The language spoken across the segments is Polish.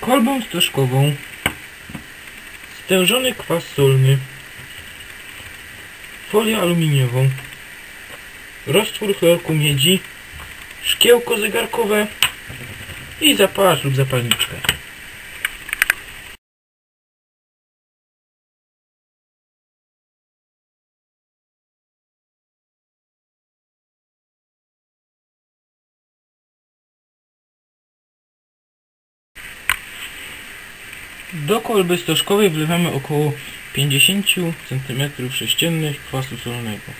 kolbą stożkową, stężony kwas solny, folię aluminiową, roztwór chlorku miedzi, szkiełko zegarkowe. I zapalacz lub zapalniczkę. Do kolby stożkowej wlewamy około 50 cm sześciennych kwasu solnego.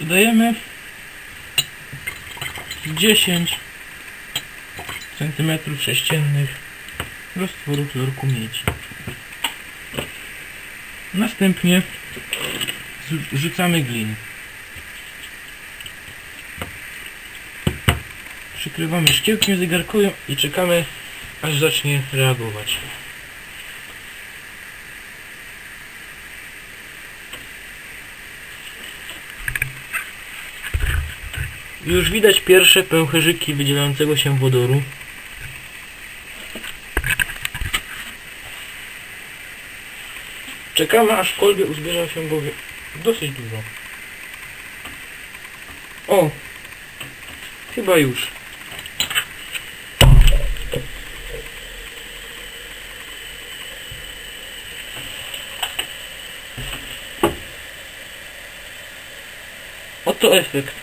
Dodajemy 10 cm sześciennych roztworu chlorku miedzi. Następnie z- rzucamy glin. Przykrywamy szkiełkiem zegarkowym i czekamy aż zacznie reagować. Już widać pierwsze pęcherzyki wydzielającego się wodoru. Czekamy aż w kolbie uzbiera się go dosyć dużo. O! Chyba już. Oto efekt.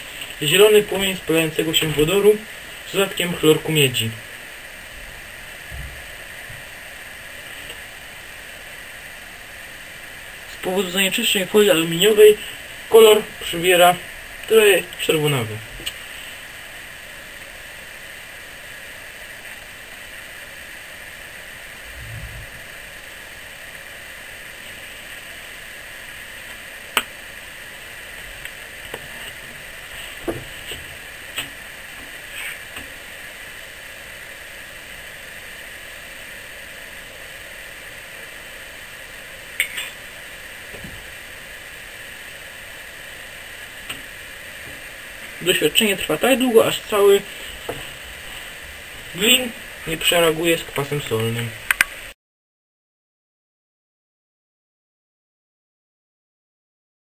Zielony płomień spalającego się wodoru z dodatkiem chlorku miedzi. Z powodu zanieczyszczeń folii aluminiowej kolor przybiera trochę czerwonawy. Doświadczenie trwa tak długo, aż cały glin nie przereaguje z kwasem solnym.